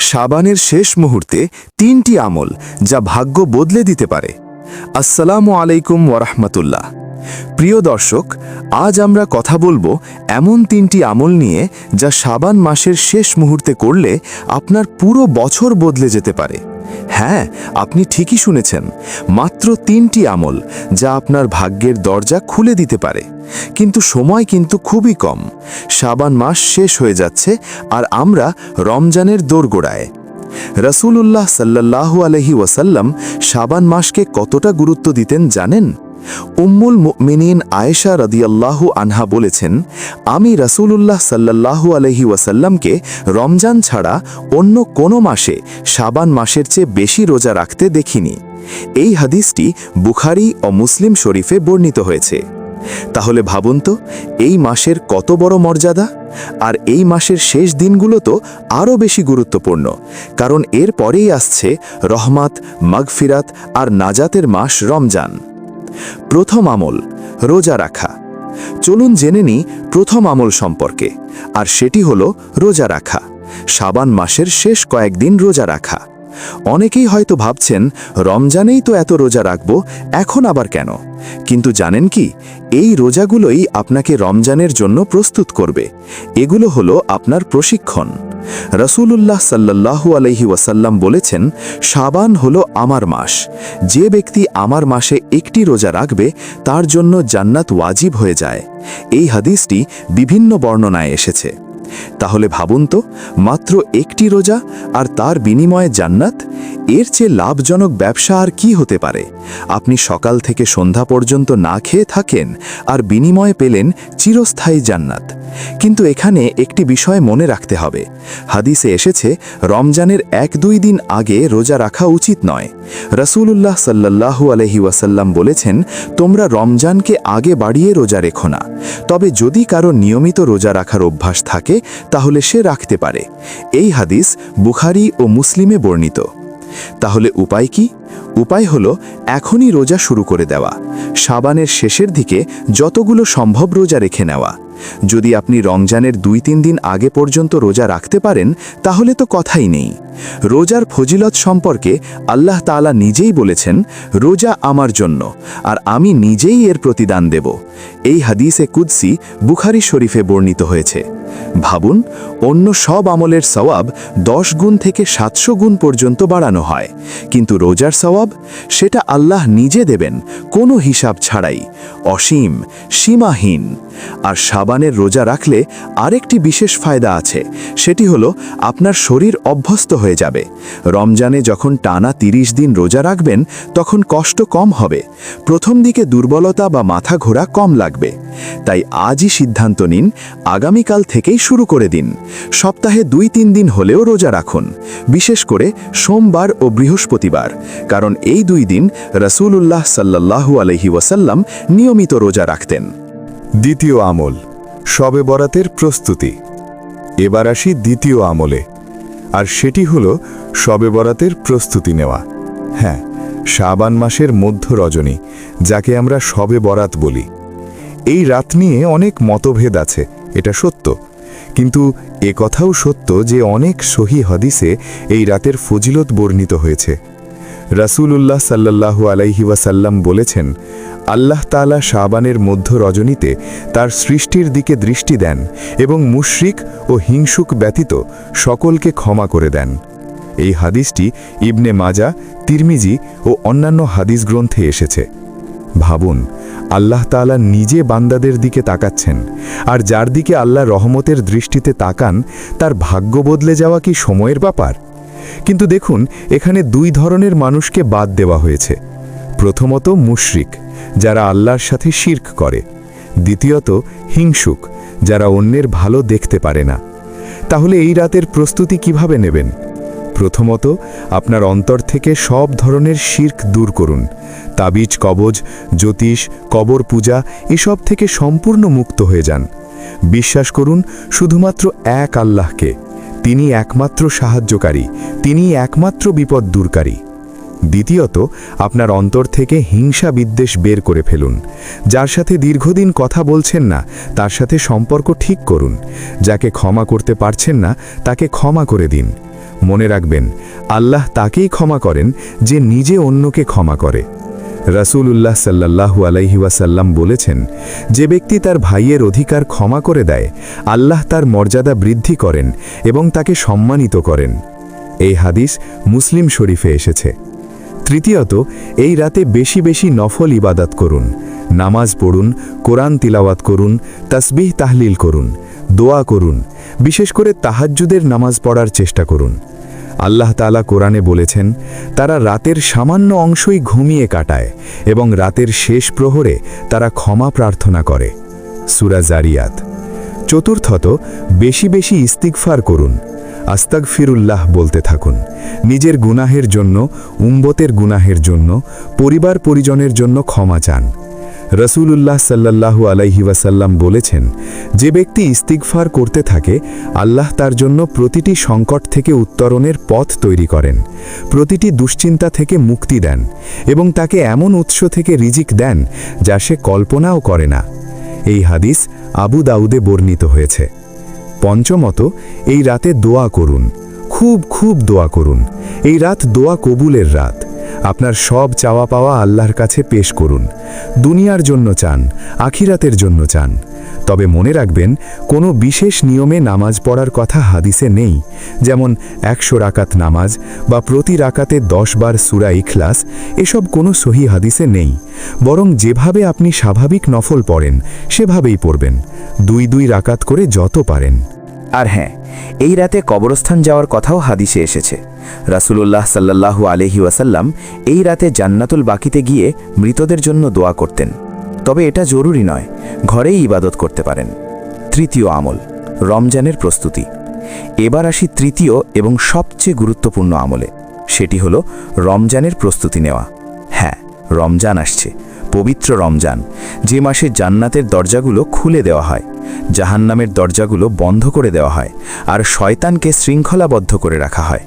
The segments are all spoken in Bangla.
সাবানের শেষ মুহূর্তে তিনটি আমল যা ভাগ্য বদলে দিতে পারে। আসসালামু আলাইকুম ওরহমতুল্লাহ প্রিয় দর্শক, আজ আমরা কথা বলব এমন তিনটি আমল নিয়ে যা সাবান মাসের শেষ মুহূর্তে করলে আপনার পুরো বছর বদলে যেতে পারে। হ্যাঁ আপনি ঠিকই শুনেছেন। মাত্র তিনটি আমল যা আপনার ভাগ্যের দরজা খুলে দিতে পারে। কিন্তু সময় কিন্তু খুবই কম। সাবান মাস শেষ হয়ে যাচ্ছে আর আমরা রমজানের দোরগোড়ায়। রসুল্লাহ সাল্লাহ আলহি ওয়াসাল্লাম সাবান মাসকে কতটা গুরুত্ব দিতেন জানেন? উম্মুল মুমিনিন আয়েশা রদিয়াল্লাহু আনহা বলেছেন, আমি রসুলুল্লাহ সাল্লাল্লাহু আলহি ওয়াসাল্লামকে রমজান ছাড়া অন্য কোনো মাসে সাবান মাসের চেয়ে বেশি রোজা রাখতে দেখিনি। এই হাদিসটি বুখারি ও মুসলিম শরীফে বর্ণিত হয়েছে। তাহলে ভাবুন তো, এই মাসের কত বড় মর্যাদা? আর এই মাসের শেষ দিনগুলো তো আরও বেশি গুরুত্বপূর্ণ, কারণ এর পরেই আসছে রহমাত, মাগফিরাত আর নাজাতের মাস রমজান। প্রথম আমল, রোজা রাখা। চলুন জেনে নিই প্রথম আমল সম্পর্কে। আর সেটি হলো রোজা রাখা, সাবান মাসের শেষ কয়েকদিন রোজা রাখা। অনেকেই হয়তো ভাবছেন, রমজানেই তো এত রোজা রাখব, এখন আবার কেন? কিন্তু জানেন কি, এই রোজাগুলোই আপনাকে রমজানের জন্য প্রস্তুত করবে। এগুলো হলো আপনার প্রশিক্ষণ। রসুলুল্লাহ সাল্লাল্লাহু আলহি ওয়াসাল্লাম বলেছেন সাবান হলো আমার মাস। যে ব্যক্তি আমার মাসে একটি রোজা রাখবে, তার জন্য জান্নাত ওয়াজিব হয়ে যায়। এই হাদিসটি বিভিন্ন বর্ণনায় এসেছে। তাহলে ভাবুন তো, মাত্র একটি রোজা আর তার বিনিময়ে জান্নাত? এর চেয়ে লাভজনক ব্যবসা আর কি হতে পারে? আপনি সকাল থেকে সন্ধ্যা পর্যন্ত না খেয়ে থাকেন আর বিনিময়ে পেলেন চিরস্থায়ী জান্নাত। কিন্তু এখানে একটি বিষয় মনে রাখতে হবে। হাদিসে এসেছে, রমজানের এক দুই দিন আগে রোজা রাখা উচিত নয়। রসুলুল্লাহ সাল্লাহু আলহি ওয়াসাল্লাম বলেছেন, তোমরা রমজানকে আগে বাড়িয়ে রোজা রেখো না। তবে যদি কারও নিয়মিত রোজা রাখার অভ্যাস থাকে তাহলে সে রাখতে পারে। এই হাদিস বুখারি ও মুসলিমে বর্ণিত। তাহলে উপায় কি? উপায় হলো এখনই রোজা শুরু করে দেওয়া। সাবানের শেষের দিকে যতগুলো সম্ভব রোজা রেখে নেওয়া। যদি আপনি রমজানের দুই তিন দিন আগে পর্যন্ত রোজা রাখতে পারেন, তাহলে তো কথাই নেই। রোজার ফজিলত সম্পর্কে আল্লাহ তাআলা নিজেই বলেছেন, রোজা আমার জন্য, আর আমি নিজেই এর প্রতিদান দেব। এই হাদিসে কুদ্সি বুখারি শরীফে বর্ণিত হয়েছে। ভাবুন, অন্য সব আমলের সওয়াব দশ গুণ থেকে সাতশো গুণ পর্যন্ত বাড়ানো হয়। কিন্তু রোজার সওয়াব, সেটা আল্লাহ নিজে দেবেন, কোনো হিসাব ছাড়াই। অসীম, সীমাহীন। আর সাবানের রোজা রাখলে আরেকটি বিশেষ ফায়দা আছে, সেটি হলো আপনার শরীর অভ্যস্ত হয়ে যাবে। রমজানে যখন টানা তিরিশ দিন রোজা রাখবেন, তখন কষ্ট কম হবে। প্রথম দিকে দুর্বলতা বা মাথা ঘোরা কম লাগবে। তাই আজই সিদ্ধান্ত নিন, আগামীকাল থেকেই শুরু করে দিন। সপ্তাহে দুই তিন দিন হলেও রোজা রাখুন। বিশেষ করে সোমবার ও বৃহস্পতিবার, কারণ এই দুই দিন রসুলুল্লাহ সাল্লাহু আলহি ওয়াসাল্লাম নিয়মিত রোজা রাখতেন। দ্বিতীয় আমল শবে বরাতের প্রস্তুতি। এবার আসি দ্বিতীয় আমলে, আর সেটি হল শবে বরাতের প্রস্তুতি নেওয়া। হ্যাঁ শাবান মাসের মধ্য রজনী, যাকে আমরা শবে বরাত বলি। এই রাত নিয়ে অনেক মতভেদ আছে, এটা সত্য। কিন্তু এ কথাও সত্য যে অনেক সহি হদিসে এই রাতের ফজিলত বর্ণিত হয়েছে। রাসূলুল্লাহ সাল্লাল্লাহু আলাইহি ওয়াসাল্লাম বলেছেন, আল্লাহ তাআলা শাবানের মধ্য রজনীতে তার সৃষ্টির দিকে দৃষ্টি দেন এবং মুশরিক ও হিংসুক ব্যতীত সকলকে ক্ষমা করে দেন। এই হাদিসটি ইবনে মাজা, তিরমিজি ও অন্যান্য হাদিস গ্রন্থে এসেছে। ভাবুন আল্লাহ তাআলা নিজে বান্দাদের দিকে তাকাচ্ছেন। আর যার দিকে আল্লাহ রহমতের দৃষ্টিতে তাকান, তার ভাগ্য বদলে যাওয়া কি সময়ের ব্যাপার? কিন্তু দেখুন, এখানে দুই ধরনের মানুষকে বাদ দেওয়া হয়েছে। প্রথমত মুশরিক, যারা আল্লাহর সাথে শির্ক করে। দ্বিতীয়ত হিংসুক, যারা অন্যের ভালো দেখতে পারে না। তাহলে এই রাতের প্রস্তুতি কীভাবে নেবেন? প্রথমত আপনার অন্তর থেকে সব ধরনের শির্ক দূর করুন। তাবিজ, কবজ, জ্যোতিষ, কবর পূজা এসব থেকে সম্পূর্ণ মুক্ত হয়ে যান। বিশ্বাস করুন, শুধুমাত্র এক আল্লাহকে। তিনি একমাত্র সাহায্যকারী, তিনি একমাত্র বিপদ দূরকারী। দ্বিতীয়ত, আপনার অন্তর থেকে হিংসা বিদ্বেষ বের করে ফেলুন। যার সাথে দীর্ঘদিন কথা বলছেন না, তার সাথে সম্পর্ক ঠিক করুন। যাকে ক্ষমা করতে পারছেন না, তাকে ক্ষমা করে দিন। মনে রাখবেন, আল্লাহ তাকেই ক্ষমা করেন যে নিজে অন্যকে ক্ষমা করে। রাসূলুল্লাহ সাল্লাল্লাহু আলাইহি ওয়াসাল্লাম বলেছেন, যে ব্যক্তি তার ভাইয়ের অধিকার ক্ষমা করে দেয়, আল্লাহ তার মর্যাদা বৃদ্ধি করেন এবং তাকে সম্মানিত করেন। এই হাদিস মুসলিম শরীফে এসেছে। তৃতীয়ত, এই রাতে বেশি বেশি নফল ইবাদাত করুন, নামাজ পড়ুন, কোরআন তিলাওয়াত করুন, তাসবিহ তাহলিল করুন। দোয়া করুন, বিশেষ করে তাহাজ্জুদের নামাজ পড়ার চেষ্টা করুন। আল্লাহ তাআলা কোরআনে বলেছেন, তারা রাতের সামান্য অংশই ঘুমিয়ে কাটায় এবং রাতের শেষ প্রহরে তারা ক্ষমা প্রার্থনা করে। সুরা জারিয়াত। চতুর্থত, বেশি বেশি ইস্তিগফার করুন। আস্তাক ফিরুল্লাহ বলতে থাকুন। নিজের গুনাহের জন্য উম্বতের গুনাহের জন্য, পরিবার পরিজনের জন্য ক্ষমা চান। রসুলুল্লাহ সাল্লাল্লাহু আলাইহি ওয়াসাল্লাম বলেছেন, যে ব্যক্তি ইস্তিগফার করতে থাকে, আল্লাহ তার জন্য প্রতিটি সংকট থেকে উত্তরণের পথ তৈরি করেন, প্রতিটি দুশ্চিন্তা থেকে মুক্তি দেন এবং তাকে এমন উৎস থেকে রিজিক দেন যা সে কল্পনাও করে না। এই হাদিস আবু দাউদে বর্ণিত হয়েছে। পঞ্চমত, এই রাতে দোয়া করুন। খুব খুব দোয়া করুন। এই রাত দোয়া কবুলের রাত। আপনার সব চাওয়া পাওয়া আল্লাহর কাছে পেশ করুন। দুনিয়ার জন্য চান, আখিরাতের জন্য চান। তবে মনে রাখবেন, কোনো বিশেষ নিয়মে নামাজ পড়ার কথা হাদিসে নেই, যেমন একশো রাকাত নামাজ বা প্রতি রাকাতে দশ বার সুরা ইখলাস, এসব কোনো সহি হাদিসে নেই। বরং যেভাবে আপনি স্বাভাবিক নফল পড়েন, সেভাবেই পড়বেন। দুই দুই রাকাত করে যত পারেন। আর হ্যাঁ এই রাতে কবরস্থান যাওয়ার কথাও হাদিসে এসেছে। রাসূলুল্লাহ সাল্লাল্লাহু আলহি ওয়াসাল্লাম এই রাতে জান্নাতুল বাকিতে গিয়ে মৃতদের জন্য দোয়া করতেন। তবে এটা জরুরি নয়, ঘরেই ইবাদত করতে পারেন। তৃতীয় আমল, রমজানের প্রস্তুতি। এবার আসি তৃতীয় এবং সবচেয়ে গুরুত্বপূর্ণ আমলে। সেটি হল রমজানের প্রস্তুতি নেওয়া। হ্যাঁ রমজান আসছে, পবিত্র রমজান। যে মাসে জান্নাতের দরজাগুলো খুলে দেওয়া হয়। জাহান্নামের দরজাগুলো বন্ধ করে দেওয়া হয় আর শয়তানকে শৃঙ্খলাবদ্ধ করে রাখা হয়।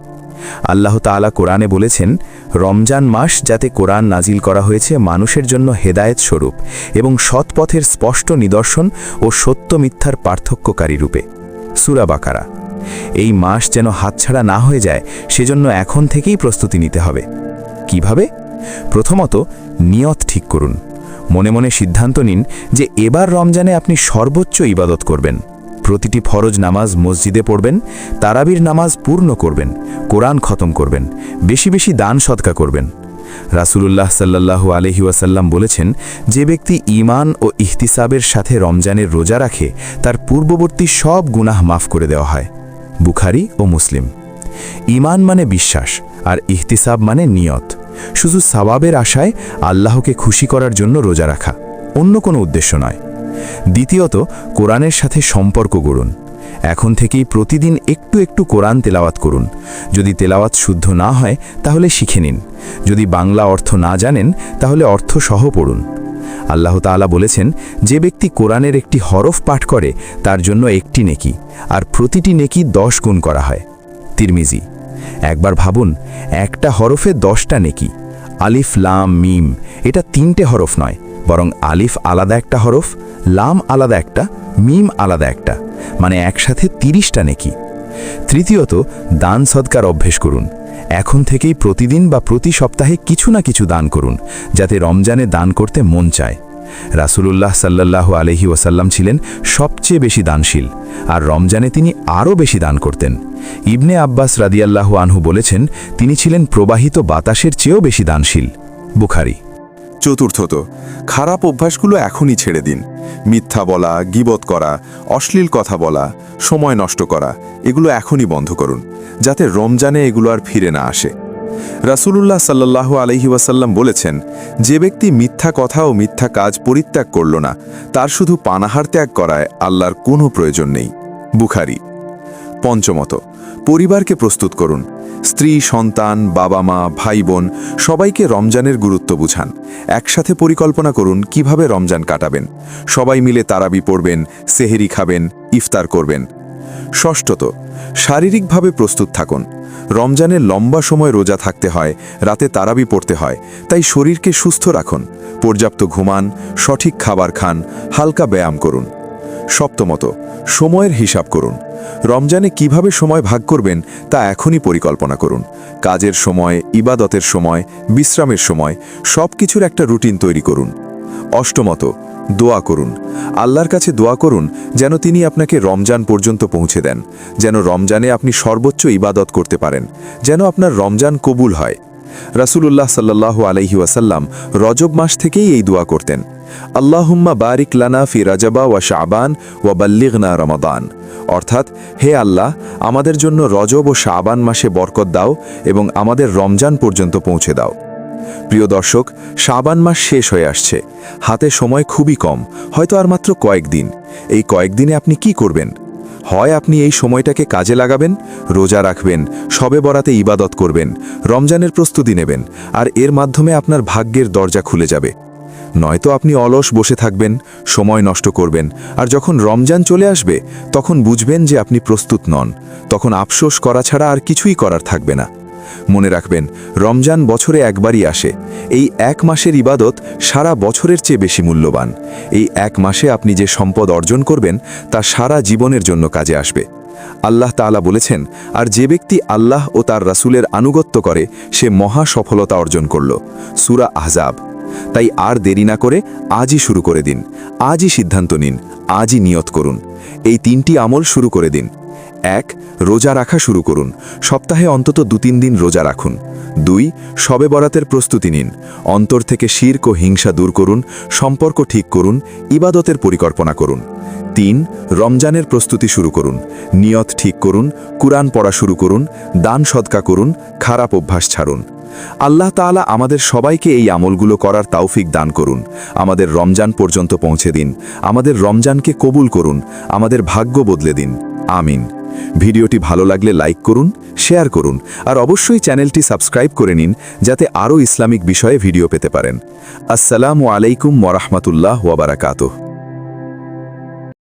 আল্লাহ তাআলা কোরআনে বলেছেন, রমজান মাস যাতে কোরআন নাজিল করা হয়েছে মানুষের জন্য হেদায়েত স্বরূপ এবং সৎপথের স্পষ্ট নিদর্শন ও সত্য মিথ্যার পার্থক্যকারী রূপে। সুরা বাকারা। এই মাস যেন হাতছাড়া না হয়ে যায়, সেজন্য এখন থেকেই প্রস্তুতি নিতে হবে। কীভাবে? প্রথমত, নিয়ত ঠিক করুন। মনে মনে সিদ্ধান্ত নিন যে এবার রমজানে আপনি সর্বোচ্চ ইবাদত করবেন। প্রতিটি ফরজ নামাজ মসজিদে পড়বেন, তারাবির নামাজ পূর্ণ করবেন, কোরআন খতম করবেন, বেশি বেশি দান সৎকা করবেন। রাসূলুল্লাহ সাল্লাল্লাহু আলহি ওয়াসাল্লাম বলেছেন, যে ব্যক্তি ঈমান ও ইহতিসাবের সাথে রমজানের রোজা রাখে, তার পূর্ববর্তী সব গুনাহ মাফ করে দেওয়া হয়। বুখারি ও মুসলিম। ঈমান মানে বিশ্বাস আর ইহতিসাব মানে নিয়ত। শুধু সাবাবের আশায় আল্লাহকে খুশি করার জন্য রোজা রাখা, অন্য কোনো উদ্দেশ্য নয়। দ্বিতীয়ত, কোরআনের সাথে সম্পর্ক গড়ুন। এখন থেকেই প্রতিদিন একটু একটু কোরআন তেলাওয়াত করুন। যদি তেলাওয়াত শুদ্ধ না হয়, তাহলে শিখে নিন। যদি বাংলা অর্থ না জানেন, তাহলে অর্থ সহ পড়ুন। আল্লাহ তাআলা বলেছেন, যে ব্যক্তি কোরআনের একটি হরফ পাঠ করে, তার জন্য একটি নেকি, আর প্রতিটি নেকি দশ গুণ করা হয়। তিরমিজি। একবার ভাবুন, একটা হরফে দশটা নেকি। আলিফ, লাম, মিম, এটা তিনটে হরফ নয়, বরং আলিফ আলাদা একটা হরফ, লাম আলাদা একটা, মিম আলাদা একটা মানে একসাথে তিরিশটা নেকি। তৃতীয়ত, দান সৎকার অভ্যেস করুন। এখন থেকেই প্রতিদিন বা প্রতি সপ্তাহে কিছু না কিছু দান করুন, যাতে রমজানে দান করতে মন চায়। রাসূলুল্লাহ সাল্লাল্লাহু আলহি ওসাল্লাম ছিলেন সবচেয়ে বেশি দানশীল, আর রমজানে তিনি আরও বেশি দান করতেন। ইবনে আব্বাস রাদিয়াল্লাহু আনহু বলেছেন, তিনি ছিলেন প্রবাহিত বাতাসের চেয়েও বেশি দানশীল। বুখারি। চতুর্থত, খারাপ অভ্যাসগুলো এখনই ছেড়ে দিন। মিথ্যা বলা, গিবত করা, অশ্লীল কথা বলা, সময় নষ্ট করা, এগুলো এখনই বন্ধ করুন, যাতে রমজানে এগুলো আর ফিরে না আসে। রাসূলুল্লাহ সাল্লাহ আলহি ওয়াসাল্লাম বলেছেন, যে ব্যক্তি মিথ্যা কথা ও মিথ্যা কাজ পরিত্যাগ করল না, তার শুধু পানাহার ত্যাগ করায় আল্লাহর কোনো প্রয়োজন নেই। বুখারি। পঞ্চমত, পরিবারকে প্রস্তুত করুন। স্ত্রী, সন্তান বাবা মা ভাই বোন সবাইকে রমজানের গুরুত্ব বুঝান। একসাথে পরিকল্পনা করুন কীভাবে রমজান কাটাবেন। সবাই মিলে তারাবি পড়বেন, সেহেরি খাবেন, ইফতার করবেন। ষষ্ঠত, শারীরিকভাবে প্রস্তুত থাকুন। রমজানের লম্বা সময় রোজা থাকতে হয়, রাতে তারাবি পড়তে হয়, তাই শরীরকে সুস্থ রাখুন, পর্যাপ্ত ঘুমান, সঠিক খাবার খান, হালকা ব্যায়াম করুন। সপ্তমত, সময়ের হিসাব করুন। রমজানে কীভাবে সময় ভাগ করবেন তা এখনই পরিকল্পনা করুন। কাজের সময়, ইবাদতের সময়, বিশ্রামের সময় সব কিছুর একটা রুটিন তৈরি করুন। অষ্টমত, দোয়া করুন। আল্লাহর কাছে দোয়া করুন যেন তিনি আপনাকে রমজান পর্যন্ত পৌঁছে দেন, যেন রমজানে আপনি সর্বোচ্চ ইবাদত করতে পারেন, যেন আপনার রমজান কবুল হয়। রাসূলুল্লাহ সাল্লাল্লাহু আলাইহি ওয়াসাল্লাম রজব মাস থেকেই এই দোয়া করতেন, আল্লাহুম্মা বারিক লানা ফি রাজাবা ওয়া শাবান ওয়া বাল্লিগনা রমাদান। অর্থাৎ, হে আল্লাহ, আমাদের জন্য রজব ও শাবান মাসে বরকত দাও এবং আমাদের রমজান পর্যন্ত পৌঁছে দাও। প্রিয় দর্শক, শাবান মাস শেষ হয়ে আসছে। হাতে সময় খুবই কম, হয়তো আর মাত্র কয়েকদিন এই কয়েকদিনে আপনি কি করবেন? হয় আপনি এই সময়টাকে কাজে লাগাবেন, রোজা রাখবেন সবে বরাতে ইবাদত করবেন, রমজানের প্রস্তুতি নেবেন, আর এর মাধ্যমে আপনার ভাগ্যের দরজা খুলে যাবে। নয়তো আপনি অলস বসে থাকবেন, সময় নষ্ট করবেন, আর যখন রমজান চলে আসবে, তখন বুঝবেন যে আপনি প্রস্তুত নন। তখন আফসোস করা ছাড়া আর কিছুই করার থাকবে না। মনে রাখবেন, রমজান বছরে একবারই আসে। এই এক মাসের ইবাদত সারা বছরের চেয়ে বেশি মূল্যবান। এই এক মাসে আপনি যে সম্পদ অর্জন করবেন, তা সারা জীবনের জন্য কাজে আসবে। আল্লাহ তাআলা বলেছেন, আর যে ব্যক্তি আল্লাহ ও তার রাসূলের আনুগত্য করে, সে মহা সফলতা অর্জন করল। সূরা আহজাব। তাই আর দেরি না করে আজই শুরু করে দিন। আজই সিদ্ধান্ত নিন, আজই নিয়ত করুন। এই তিনটি আমল শুরু করে দিন। এক, রোজা রাখা শুরু করুন। সপ্তাহে অন্তত দু তিন দিন রোজা রাখুন। দুই, শবে বরাতের প্রস্তুতি নিন। অন্তর থেকে শির্ক ও হিংসা দূর করুন, সম্পর্ক ঠিক করুন, ইবাদতের পরিকল্পনা করুন। তিন, রমজানের প্রস্তুতি শুরু করুন। নিয়ত ঠিক করুন, কুরআন পড়া শুরু করুন, দান সদকা করুন, খারাপ অভ্যাস ছাড়ুন। আল্লাহ তাআলা আমাদের সবাইকে এই আমলগুলো করার তাওফিক দান করুন। আমাদের রমজান পর্যন্ত পৌঁছে দিন। আমাদের রমজানকে কবুল করুন। আমাদের ভাগ্য বদলে দিন। আমিন। ভিডিওটি ভালো লাগলে লাইক করুন, শেয়ার করুন, আর অবশ্যই চ্যানেলটি সাবস্ক্রাইব করে নিন, যাতে আরও ইসলামিক বিষয়ে ভিডিও পেতে পারেন। আসসালামু আলাইকুম ওরহমতুল্লাহ ওয়াবারাকাতুহ